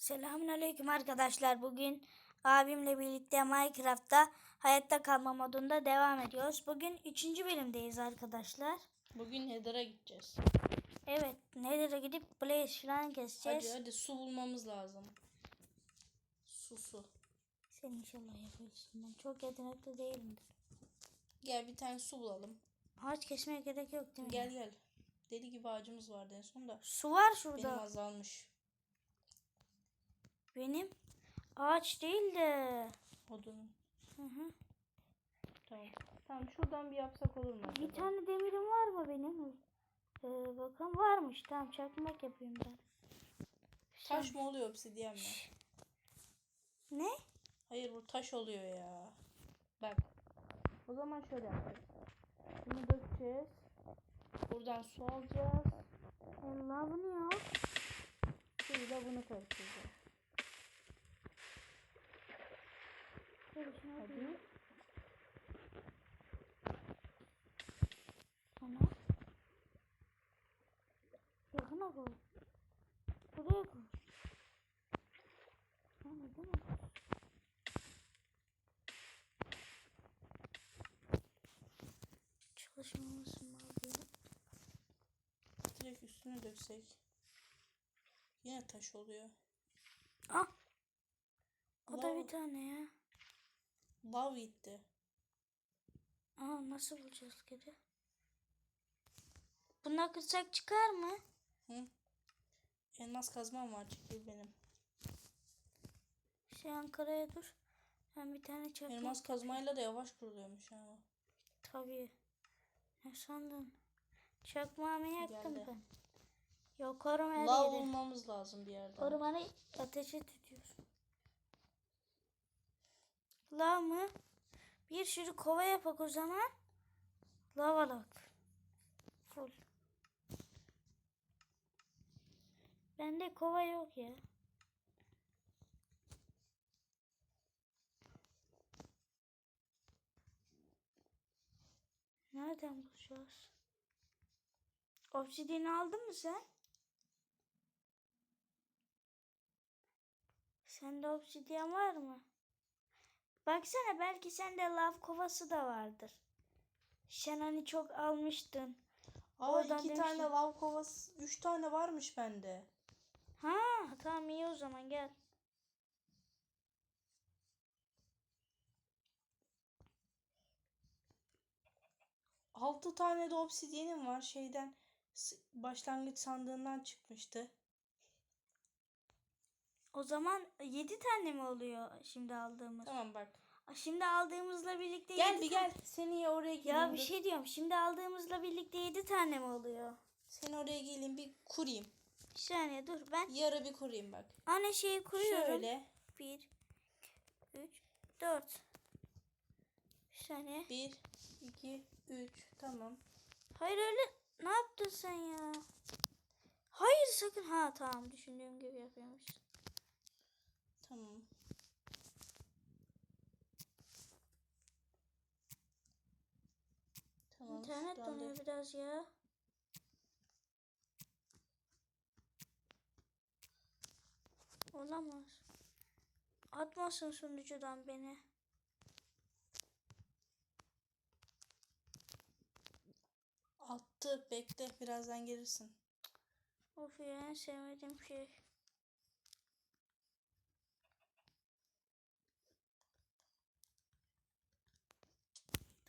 Selamünaleyküm arkadaşlar. Bugün abimle birlikte Minecraft'ta hayatta kalma modunda devam ediyoruz. Bugün 3. bölümdeyiz arkadaşlar. Bugün Nether'a gideceğiz. Evet, nereye gidip Blaze falan keseceğiz. Hadi hadi su bulmamız lazım. Su su. Sen inşallah yaparsın. Ben çok yetenekli değilimdir. Gel bir tane su bulalım. Ağaç kesmeye gerek yok değil mi? Gel gel. Deli gibi ağacımız vardı en son da. Su var Benim şurada. azalmış. Benim ağaç değil de. Odun. Hı hı. Tamam. Tamam şuradan bir yapsak olur mu? Bir acaba? tane demirim var mı benim? Ee, bakın varmış. Tamam çakmak yapayım ben. Taş mı oluyor obsidyen mi? Ne? Hayır bu taş oluyor ya. Bak. O zaman şöyle yapacağız. Bunu dökeceğiz. Buradan su alacağız. Allah bunu yok. Suyla bunu karıştıracağız. Karışma Hadi. değil. Ana. Yakına koy. Buraya koy. Ana değil mi? Çalışmamasın abi. Direkt üstüne döksek. Yine taş oluyor. Ah. O da bir tane ya. Lav gitti. Aa nasıl bulacağız geri? Bunu kırsak çıkar mı? Hı? Elmas kazmam var çekil benim. Şey Ankara'ya dur. Ben bir tane çakmak. Elmas kazmayla da yavaş kuruluyormuş ha. Tabii. Ne sandın? Çakmağımı yaktım Geldi. ben. Yok her Lav yeri. bulmamız lazım bir yerden. Korumanı ateşe tutuyorsun. Lav mı? Bir sürü kova yapak o zaman. Lavalak. Full. Bende kova yok ya. Nereden bulacağız? Obsidiyeni aldın mı sen? Sende obsidyen var mı? Baksana belki sende lav kovası da vardır. Sen hani çok almıştın. Aa Oradan iki demiştim. tane lav kovası, üç tane varmış bende. Ha tamam iyi o zaman gel. Altı tane de obsidyenim var şeyden başlangıç sandığından çıkmıştı. O zaman 7 tane mi oluyor şimdi aldığımız? Tamam bak. Şimdi aldığımızla birlikte Gel yedi bir gel. Seni oraya geleyim. Ya bir dur. şey diyorum. Şimdi aldığımızla birlikte 7 tane mi oluyor? Seni oraya geleyim bir kurayım. Bir saniye dur ben Yarı bir kurayım bak. anne şeyi kuruyorum. Şöyle. 1 3 4 Bir saniye. Bir, iki, üç. Tamam. Hayır öyle ne yaptın sen ya? Hayır sakın. Ha tamam düşündüğüm gibi yapıyormuş. Tamam. Tamam. İnternet donuyor biraz ya. Olamaz. Atmasın sunucudan beni. Attı. Bekle. Birazdan gelirsin. Of ya en sevmediğim şey.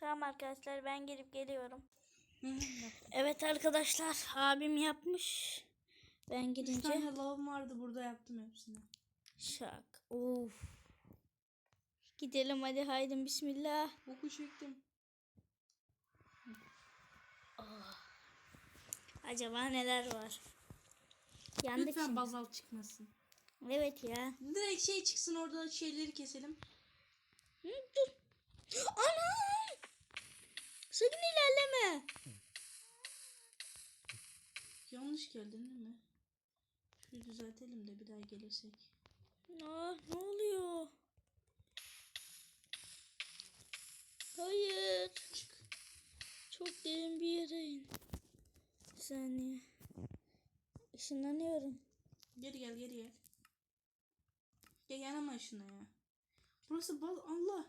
Tamam arkadaşlar ben gelip geliyorum. Evet arkadaşlar abim yapmış. Ben Üç gidince tane lavım vardı. Burada yaptım hepsini. şak. Of. Gidelim hadi haydi bismillah. Boku çektim. Acaba neler var? Yandık Lütfen şimdi. bazalt çıkmasın. Evet ya. Direkt şey çıksın orada şeyleri keselim. Dur. Anam! Sakın ilerleme. Yanlış geldin değil mi? Şunu düzeltelim de bir daha gelirsek. Aa, ne oluyor? Hayır. Çık. Çok derin bir yere in. Bir saniye. Işınlanıyorum. Geri gel geri gel. Ya yanama şuna ya. Burası bal Allah.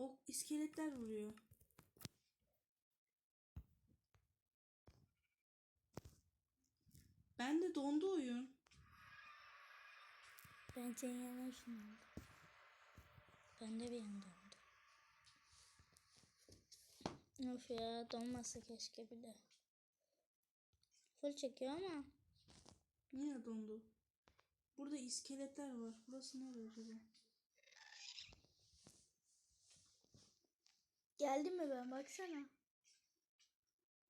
O iskeletler vuruyor. Ben de dondu oyun. Ben senin yanına ışınlandım. Ben de bir anda oldu. Of ya donmasa keşke bile. Full çekiyor ama. Yine dondu. Burada iskeletler var. Burası nerede acaba? Geldi mi ben baksana.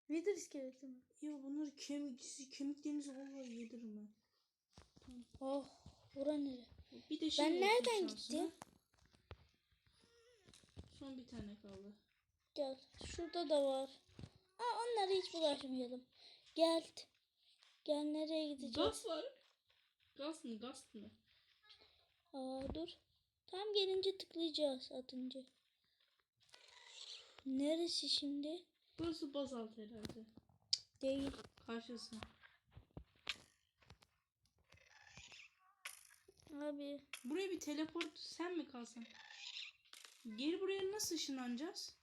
Wither iskeleti mi? Ya bunları kemik, kemiklerinizi vallahi yedirim ben. Oh bura nere? Bir de şey Ben nereden şansına. gittim? Son bir tane kaldı. Gel. Şurada da var. Aa onlara hiç bulaşmayalım. Gel. Gel nereye gideceğiz? Gaz var. Gaz mı? Gaz mı? Aa dur. Tam gelince tıklayacağız atınca. Neresi şimdi? Burası bazalt herhalde. Değil. Karşısı. Abi Buraya bir teleport sen mi kalsan? Geri buraya nasıl ışınlanacağız?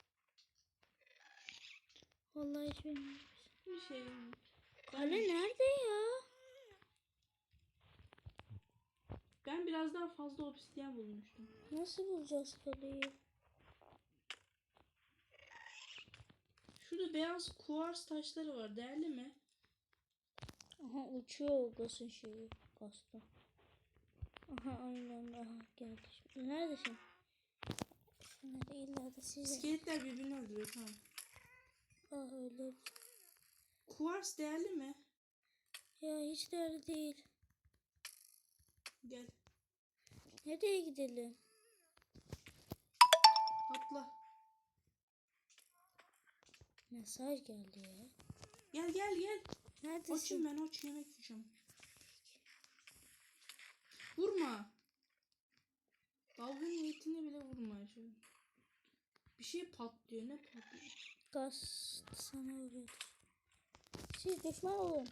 vallahi hiç bilmiyorum. Bir şey yok. Kale nerede ya? Ben biraz daha fazla obsidyen bulmuştum. Nasıl bulacağız kaleyi? Şurada beyaz kuvars taşları var. Değerli mi? Aha uçuyor o gasın şeyi. Gasta. Aha aynen aha geldi. Şimdi. Neredesin? Nerede illa da size. İskeletler birbirini öldürüyor tamam. Ah öyle. Kuvars değerli mi? Ya hiç de öyle değil. Gel. Nereye gidelim? Atla. Mesaj geldi ya. Gel gel gel. Neredesin? Açım ben aç yemek yiyeceğim. Vurma. Dalga niyetine bile vurma. Şöyle. Bir şey patlıyor. Ne patlıyor? Gaz sana vuruyordu. Siz düşman olun.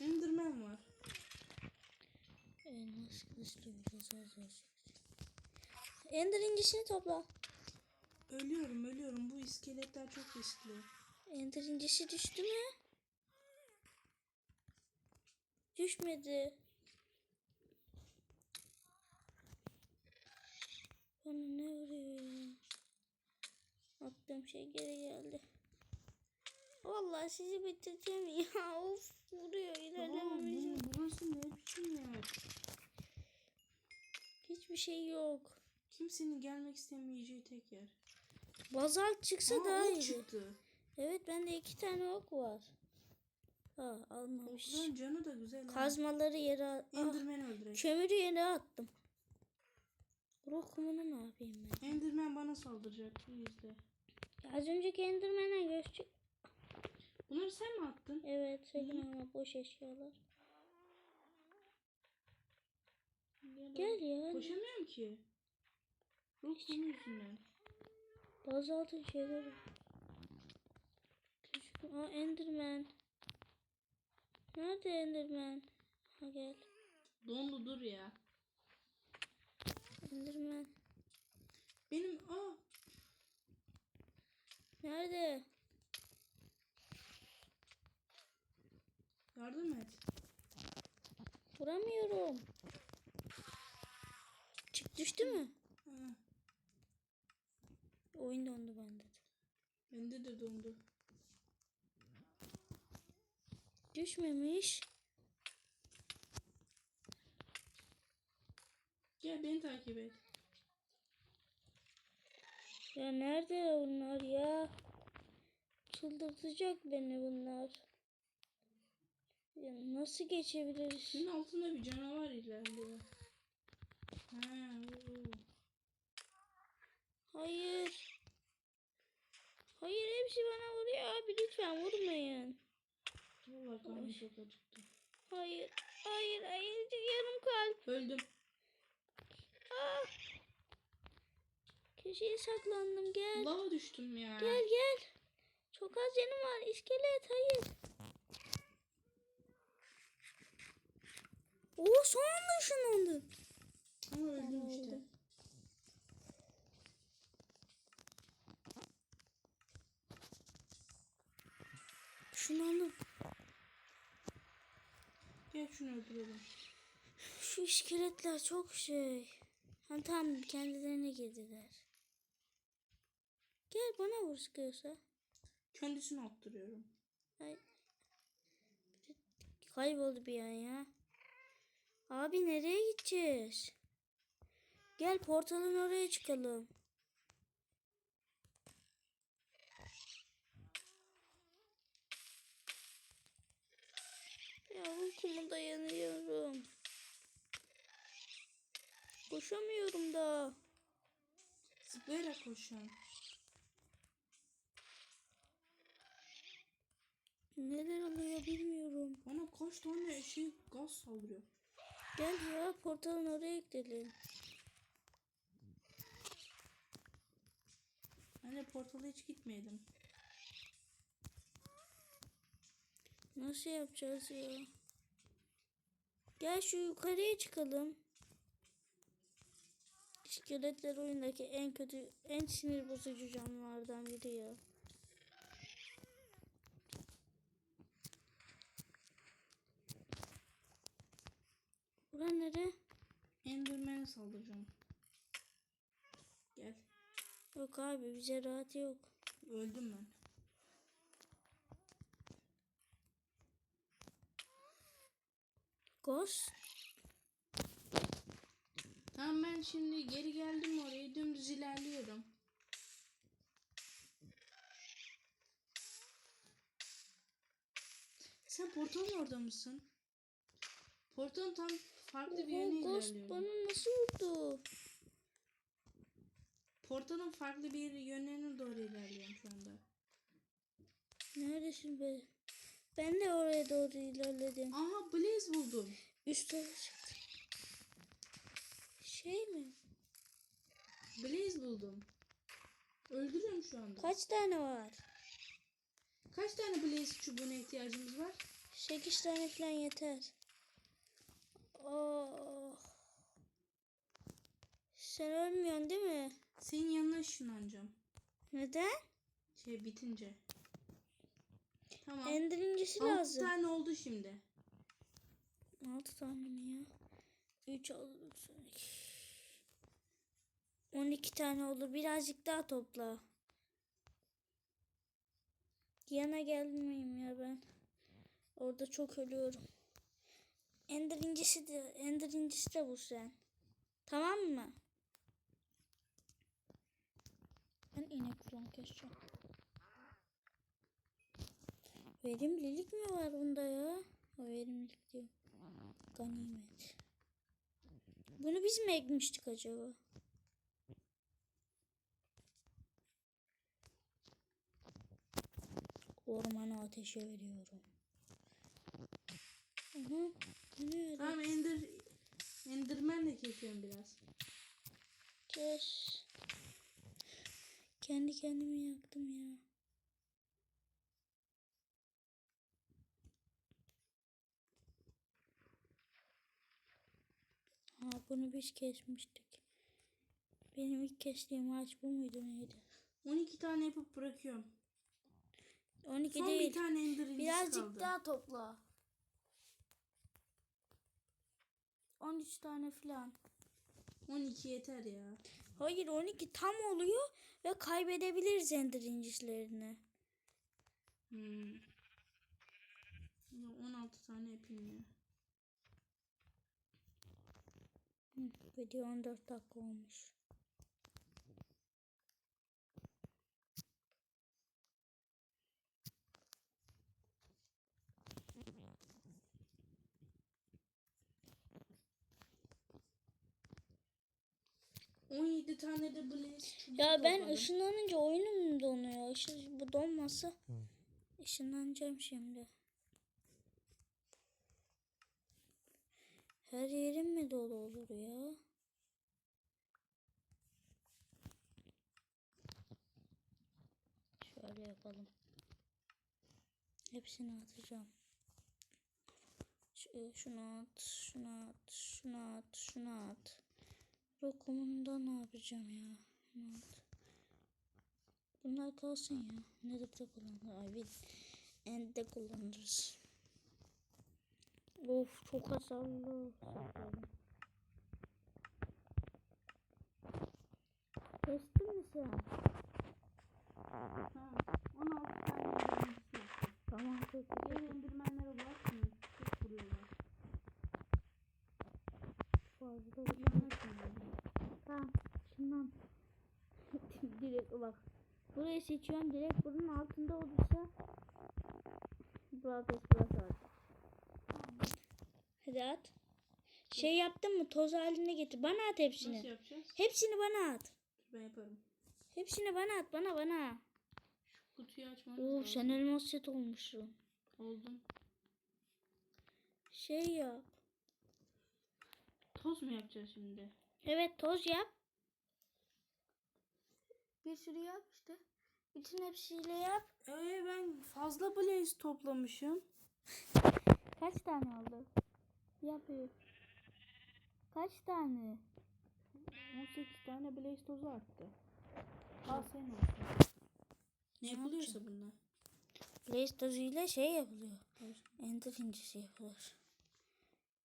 Enderman var. Elmas kılıç döveceğiz. Ender incisini topla. Ölüyorum ölüyorum. Bu iskeletler çok riskli. Ender incisi düştü mü? Düşmedi. Bana ne vuruyor ya? Attığım şey geri geldi. Vallahi sizi bitireceğim ya. Of vuruyor ilerlememiz. bu, burası ne biçim yer? Hiçbir şey yok. Kimsenin gelmek istemeyeceği tek yer. Bazalt çıksa Aa, daha ok iyi. çıktı. Evet bende iki tane ok var. Ha almamış. Okların canı da güzel. ha. Kazmaları yere at. Ah, Enderman öldürek. kömürü yere attım. Ruh kumunu ne yapayım ben? Enderman bana saldıracak. Bu yüzden. Ya Az önceki Enderman'e göçtü. Bunları sen mi attın? Evet sakın ama boş eşyalar. Gel ya. Koşamıyorum ki. Ruh kumu yüzünden. Bazaltın şeyleri. Küçük. Aa Enderman. Nerede Enderman? Ha gel. Dondu dur ya. Enderman. Benim aa Nerede? yardım et. Vuramıyorum. Çık düştü mü? Oyun dondu bende de. bende de dondu. Düşmemiş. Gel beni takip et. Ya nerede bunlar ya? Çıldırtacak beni bunlar. Ya nasıl geçebiliriz? Senin altında bir canavar ilerliyor. Ha, oo. Hayır. Hayır hepsi bana vuruyor abi lütfen vurmayın. Çok acıktı. Hayır. Hayır hayır yarım kalp. Öldüm. Ah. Köşeye saklandım gel. Lava düştüm ya. Gel gel. Çok az canım var. İskelet hayır. Oo son anda ışınlandı. Ama öldüm işte. Öldüm. Işınlandım. Gel şunu öldürelim. Şu iskeletler çok şey. Ha tamam kendilerine girdiler. Gel bana vur sıkıyorsa. Kendisini attırıyorum. Ay. Kayboldu bir an ya. Abi nereye gideceğiz? Gel portalın oraya çıkalım. Uykuma dayanıyorum. Koşamıyorum da. Zıplayarak koşuyorum. Neler oluyor bilmiyorum. Bana kaç tane şey gaz saldırıyor. Gel ya portalın oraya gidelim. Ben de portala hiç gitmeyelim. Nasıl yapacağız ya? Gel şu yukarıya çıkalım. İskeletler oyundaki en kötü, en sinir bozucu canlılardan biri ya. Bura nere? Enderman'e saldıracağım. Gel. Yok abi bize rahat yok. Öldüm ben. Ghost. Tamam ben şimdi geri geldim oraya dümdüz ilerliyorum. Sen portalın orada mısın? Portalın tam farklı bir yöne Ghost ilerliyorum. bana nasıl vurdu? Portalın farklı bir yönlerine doğru ilerliyorum şu anda. Neredesin be? Ben de oraya doğru buldum. Üst tarafa çıktı. Şey mi? Blaze buldum. Öldürüyorum şu anda. Kaç tane var? Kaç tane Blaze çubuğuna ihtiyacımız var? 8 tane falan yeter. Oh. Sen ölmüyorsun değil mi? Senin yanına ışınlanacağım. Neden? Şey bitince. Tamam. Endirincisi 6 lazım. tane oldu şimdi. 6 tane mi ya? 3 olur. 12 tane olur. Birazcık daha topla. Yana gelmeyeyim ya ben. Orada çok ölüyorum. Ender incisi de, Ender incisi de bu sen. Tamam mı? Ben inek falan keseceğim. Verimlilik mi var bunda ya? O verimlilik diyor. Ganimet. Bunu biz mi ekmiştik acaba? Ormanı ateşe veriyorum. Aha, ne? Tamam Ender Enderman de kesiyorum biraz. Kes. Kendi kendimi yaktım ya. Ha bunu biz kesmiştik. Benim ilk kestiğim ağaç bu muydu neydi? 12 tane yapıp bırakıyorum. 12 Son değil. bir tane Ender Birazcık kaldı. daha topla. 13 tane falan. 12 yeter ya. Hayır 12 tam oluyor ve kaybedebiliriz ender incislerini. Hmm. Ya 16 tane yapayım ya. Hı, Video 14 dakika olmuş. ya. 17 tane de Blaze Ya ben topladım. ışınlanınca oyunum donuyor? Işın, bu donmasa ışınlanacağım şimdi. Her yerim mi dolu olur ya? Şöyle yapalım. Hepsini atacağım. E, Şunu at, şunu at, şunu at, şunu at. Rokumunda ne yapacağım ya? Şunu at. Bunlar kalsın ya. Nerede de kullanılır? Ay endde kullanırız. Of çok hasarlı. Kestin mi sen? Tamam. 16 tane yaptım. Tamam çok Gel güzel. endirmenlere bulaşsın. Çok vuruyorlar. Fazla yani. Tamam. Şundan. direkt bak. Burayı seçiyorum. Direkt bunun altında olursa Brawl Pass Plus Hadi at. Şey yaptın mı? Toz haline getir. Bana at hepsini. Nasıl yapacağız? Hepsini bana at. Ben yaparım. Hepsini bana at. Bana bana. Şu kutuyu açmamız Oo, lazım. sen elmas set olmuşsun. Oldum. Şey yap. Toz mu yapacağız şimdi? Evet toz yap. Bir sürü yap işte. Bütün hepsiyle yap. Ee ben fazla blaze toplamışım. Kaç tane oldu? Yapıyor. Kaç tane? 18 tane blaze tozu arttı. Al senin olsun. Ne yapılıyorsa bunlar. Blaze tozuyla şey yapılıyor. Evet. Ender incisi yapılır.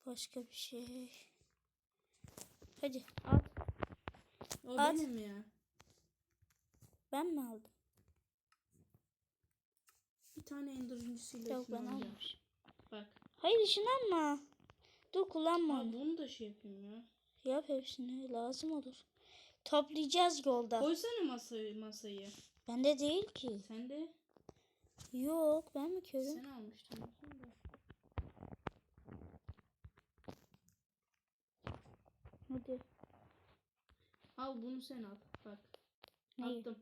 Başka bir şey. Hadi at. O At. benim ya. Ben mi aldım? Bir tane ender incisiyle Yok ben almamışım. Bak. Hayır ışınlanma. Dur kullanma onu. bunu da şey yapayım ya. Yap hepsini lazım olur. Toplayacağız yolda. Koysana masayı, masayı. Bende değil ki. Sen de Yok ben mi körüm? sen almıştın. Hadi. Al bunu sen al. Bak. Neyi? Attım.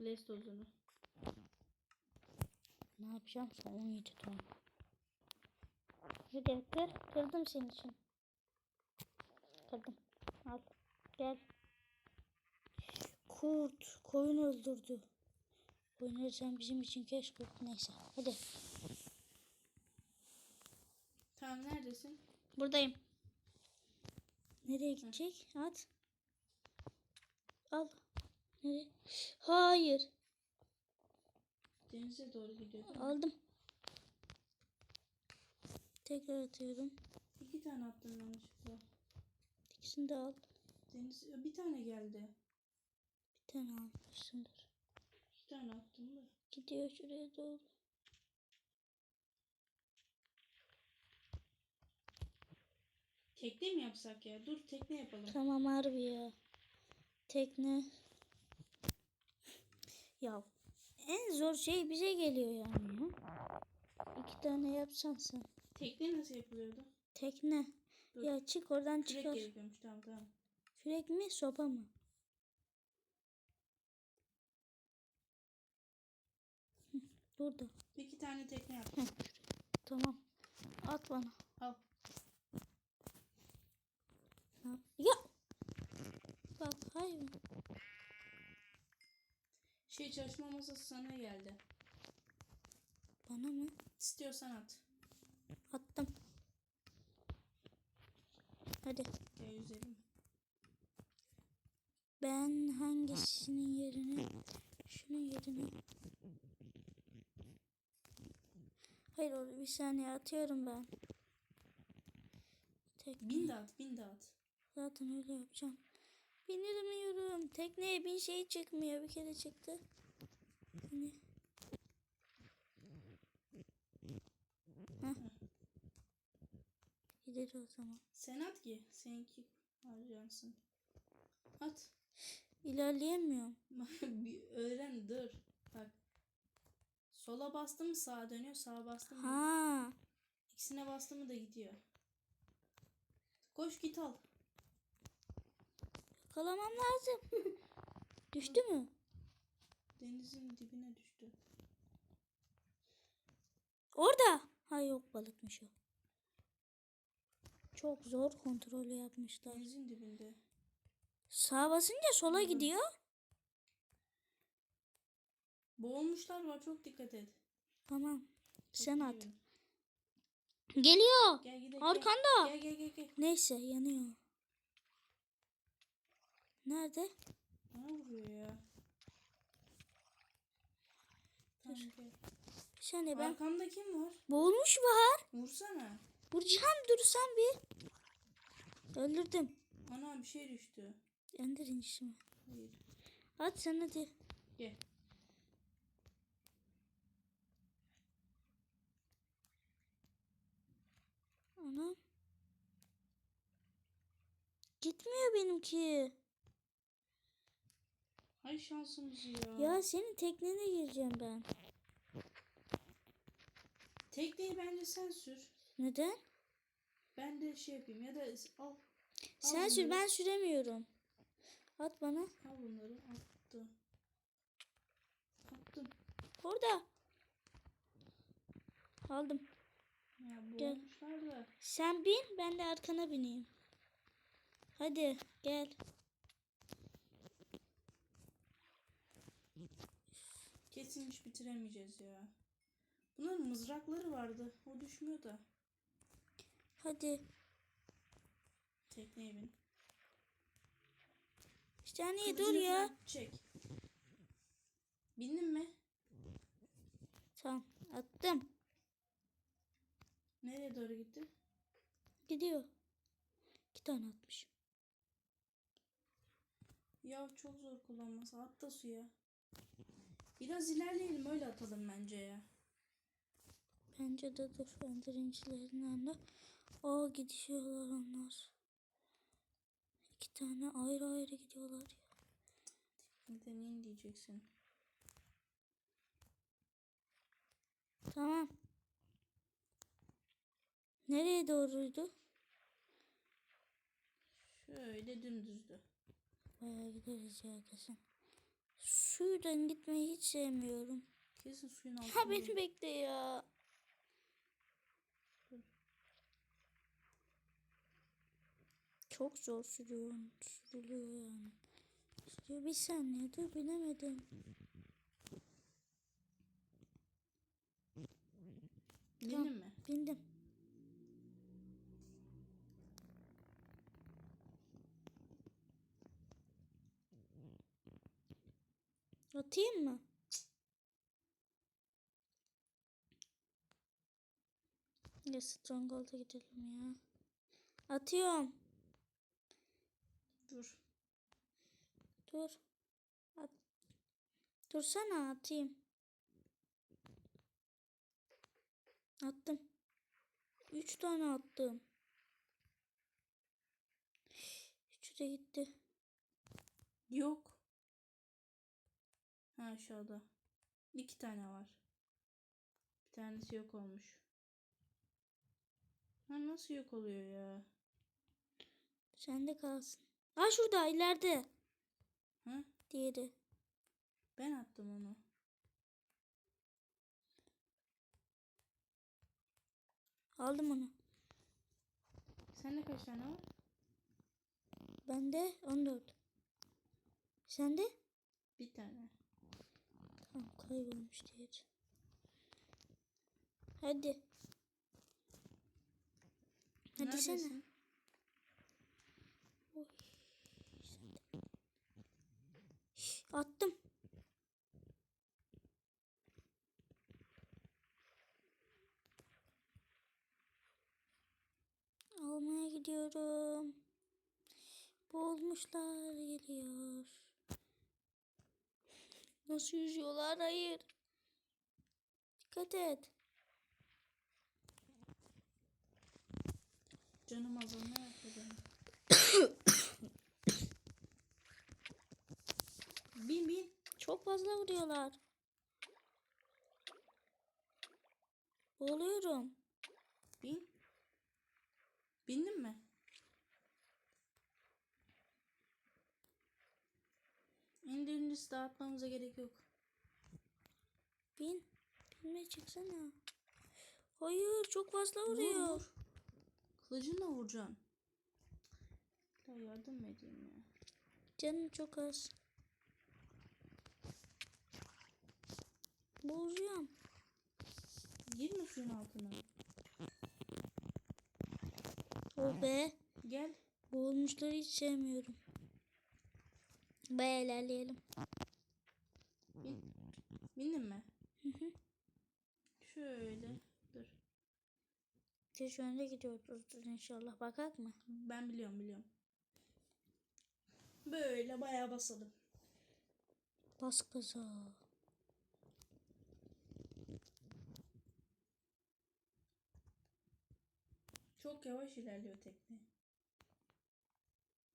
Blaze tozunu. Ne yapacağım son 17 ton. Hadi kır. Kırdım senin için. Kırdım. Al. Gel. Kurt. Koyun öldürdü. Koyunları sen bizim için keş kurt. Neyse. Hadi. Tamam neredesin? Buradayım. Nereye gidecek? At. Al. Nereye? Hayır. Denize doğru gidiyor. Aldım. Tekrar atıyorum. İki tane attım yanlışlıkla. İkisini de al. Deniz bir tane geldi. Bir tane almışsındır. İki tane attım da. Gidiyor şuraya doğru. Tekne mi yapsak ya? Dur tekne yapalım. Tamam harbi ya. Tekne. Ya en zor şey bize geliyor yani ya. İki tane yapsan sen. Tekne nasıl yapılıyordu? Tekne. Dur. Ya çık oradan Kürek çıkar. gerekiyormuş. Tamam tamam. Kürek mi sopa mı? Burada. İki tane tekne yaptım. Tamam. At bana. Al. Yap- Ya. Bak hayır. Şey çalışma masası sana geldi. Bana mı? İstiyorsan at. Attım. Hadi. Ya yüzelim. Ben hangisinin yerine şunun yerine Hayır orada bir saniye atıyorum ben. Tekne. Bin de at. Bin de at. Zaten öyle yapacağım. Binirmiyorum. Tekneye bin şey çıkmıyor. Bir kere çıktı. Hani. Heh. Gider o zaman. Sen at ki. Seninki harcansın. At. İlerleyemiyorum. bir öğren dur. Bak. Sola bastım mı sağa dönüyor. Sağa bastım mı? Ha. İkisine bastım mı da gidiyor. Koş git al. Yakalamam lazım. Düştü mü? Denizin dibine düştü. Orada. Ha yok balıkmış o. Çok zor kontrolü yapmışlar. Denizin dibinde. Sağa basınca sola gidiyor. Boğulmuşlar var çok dikkat et. Tamam. Sen at. Bekliyorum. Geliyor. Gel gidelim. Arkanda. Gel gel gel gel. Neyse yanıyor. Nerede? Ne vuruyor ya? Tamam, gel. Bir saniye ben. Arkamda kim var? Boğulmuş var. Vursana. Vuracağım dursan bir. Öldürdüm. Ana bir şey düştü. Ender incisi mi? Hayır. At sen hadi. Gel. Anam. Gitmiyor benimki. Hay şansımız ya. Ya senin teknene gireceğim ben. Tekneyi bence sen sür. Neden? Ben de şey yapayım ya da al. Sen sür ben süremiyorum. At bana. Al bunları. Attı. Attım. Orada. Aldım. Ya Gel. da. Sen bin ben de arkana bineyim. Hadi gel. Kesin iş bitiremeyeceğiz ya. Bunların mızrakları vardı. O düşmüyor da. Hadi. Tekneye bin. Bir saniye dur ya. Çek. Bindin mi? Tamam attım. Nereye doğru gitti? Gidiyor. İki tane atmış. Ya çok zor kullanması. At da suya. Biraz ilerleyelim öyle atalım bence ya. Bence de dur. Ender incilerin önünde. Aa gidiyorlar onlar. İki tane ayrı ayrı gidiyorlar ya. Deneyin diyeceksin. Tamam. Nereye doğruydu? Şöyle dümdüzdü. Bayağı gideriz ya kesin. Şuradan gitmeyi hiç sevmiyorum. Kesin suyun altında. Ha beni bekle ya. Çok zor sürüyor, sürülüyor yani. Sürüyor bir saniye dur bilemedim. Bindin mi? Bindim. Atayım mı? Ya Stronghold'a gidelim ya. Atıyorum. Dur. Dur. At. Dursana atayım. Attım. Üç tane attım. Üçü de gitti. Yok. Ha aşağıda. İki tane var. Bir tanesi yok olmuş. Ha nasıl yok oluyor ya? Sende kalsın. Ha şurada ileride. Ha? Diğeri. Ben attım onu. Aldım onu. Sende kaç tane var? Bende 14. Sende? Bir tane. Tamam kaybolmuş diğeri. Hadi. Hadi. Neredesin? Oy, sen de. Attım. Almaya gidiyorum. Boğulmuşlar geliyor. Nasıl yüzüyorlar? Hayır. Dikkat et. Canım azalmaya başladı. bin bin. Çok fazla vuruyorlar. Boğuluyorum. Bin. Bindin mi? İndirimlisi dağıtmamıza gerek yok. Bin. Binme çıksana. Hayır çok fazla Vur, vuruyor. vur. Kılıcınla vuracaksın. Ya yardım edeyim ya? Canım çok az. Boğacağım. Girme suyun altına. Oh be. Gel. Boğulmuşları hiç sevmiyorum. Baya ilerleyelim. Bin. Bindin mi? Hı hı. Şöyle. Dur. Geç önde gidiyoruz inşallah. Bakak mı? Ben biliyorum biliyorum. Böyle bayağı basalım. Bas gaza. Çok yavaş ilerliyor tekne.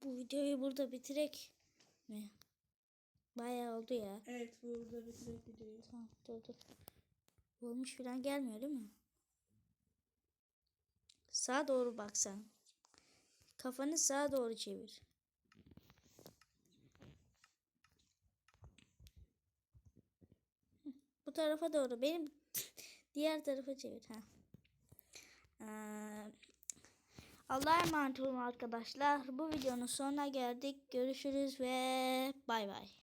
Bu videoyu burada bitirek mi? Bayağı oldu ya. Evet burada bitirek videoyu. Tamam dur dur. Olmuş falan gelmiyor değil mi? Sağa doğru bak sen. Kafanı sağa doğru çevir. Bu tarafa doğru. Benim diğer tarafa çevir. Ha. Ee, Allah'a emanet olun arkadaşlar. Bu videonun sonuna geldik. Görüşürüz ve bay bay.